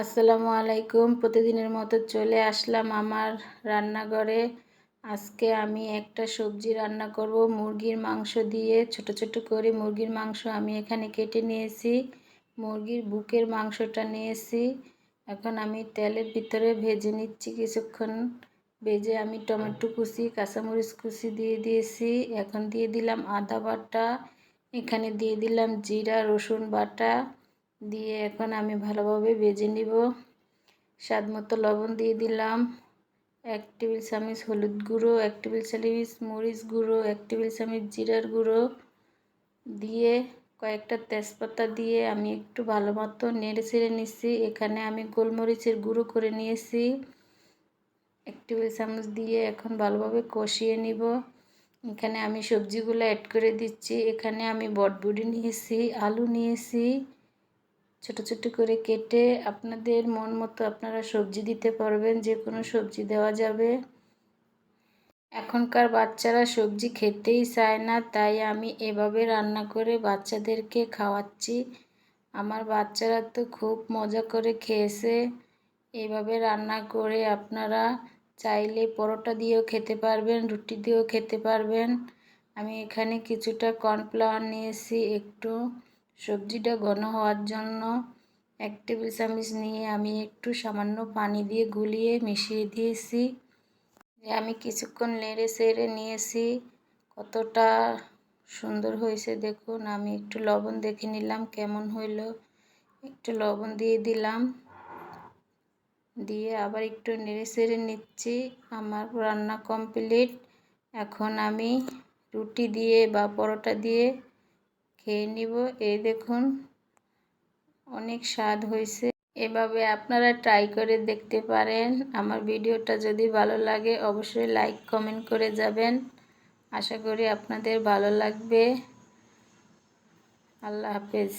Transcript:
আসসালামু আলাইকুম। প্রতিদিনের মতো চলে আসলাম আমার রান্নাঘরে। আজকে আমি একটা সবজি রান্না করব। মুরগির মাংস দিয়ে ছোট ছোট করে মুরগির মাংস আমি এখানে কেটে নিয়েছি। মুরগির বুকের মাংসটা নিয়েছি। এখন আমি তেলের ভিতরে ভেজে নিচ্ছি কিছুক্ষণ। ভেজে আমি টমেটো কুচি, কাঁচামরিচ কুচি দিয়ে দিয়েছি। এখন দিয়ে দিলাম আদা বাটা। এখানে দিয়ে দিলাম জিরা, রসুন বাটা। দিয়ে এখন আমি ভালোভাবে ভেজে নিব। স্বাদ মতো লবণ দিয়ে দিলাম। এক টেবিল চামচ হলুদ গুঁড়ো, এক টেবিল চামচ মরিচ গুঁড়ো, এক টেবিল চামচ জিরার গুঁড়ো দিয়ে কয়েকটা তেজপাতা দিয়ে আমি একটু ভালো মতো নেড়ে ছেড়ে নিচ্ছি। এখানে আমি গোলমরিচের গুঁড়ো করে নিয়েছি। এক টেবিল চামচ দিয়ে এখন ভালোভাবে কষিয়ে নিব। এখানে আমি সবজিগুলো অ্যাড করে দিচ্ছি। এখানে আমি বটবুডি নিয়েছি, আলু নিয়েছি। ছোট ছোট করে কেটে আপনাদের মন মতো আপনারা সবজি দিতে পারবেন, যে কোনো সবজি দেওয়া যাবে। এখনকার বাচ্চারা সবজি খেতেই চায় না, তাই আমি এভাবে রান্না করে বাচ্চাদেরকে খাওয়াচ্ছি। আমার বাচ্চারা তো খুব মজা করে খেয়েছে। এভাবে রান্না করে আপনারা চাইলে পরোটা দিয়েও খেতে পারবেন, রুটি দিয়েও খেতে পারবেন। আমি এখানে কিছুটা কর্নফ্লাওয়ার নিয়েছি একটু। সবজিটা ঘন হওয়ার জন্য এক টেবিল চামচ নিয়ে আমি একটু সামান্য পানি দিয়ে গুলিয়ে মিশিয়ে দিয়েছি। আমি কিছুক্ষণ নেড়ে সেড়ে নিয়েছি। কতটা সুন্দর হয়েছে দেখুন। আমি একটু লবণ দেখে নিলাম কেমন হইল। একটু লবণ দিয়ে দিলাম। দিয়ে আবার একটু নেড়ে সেড়ে নিচ্ছি। আমার রান্না কমপ্লিট। এখন আমি রুটি দিয়ে বা পরোটা দিয়ে খেয়ে নিব। এই দেখুন, অনেক স্বাদ হয়েছে। এভাবে আপনারা ট্রাই করে দেখতে পারেন। আমার ভিডিওটা যদি ভালো লাগে, অবশ্যই লাইক কমেন্ট করে যাবেন। আশা করি আপনাদের ভালো লাগবে। আল্লাহ হাফেজ।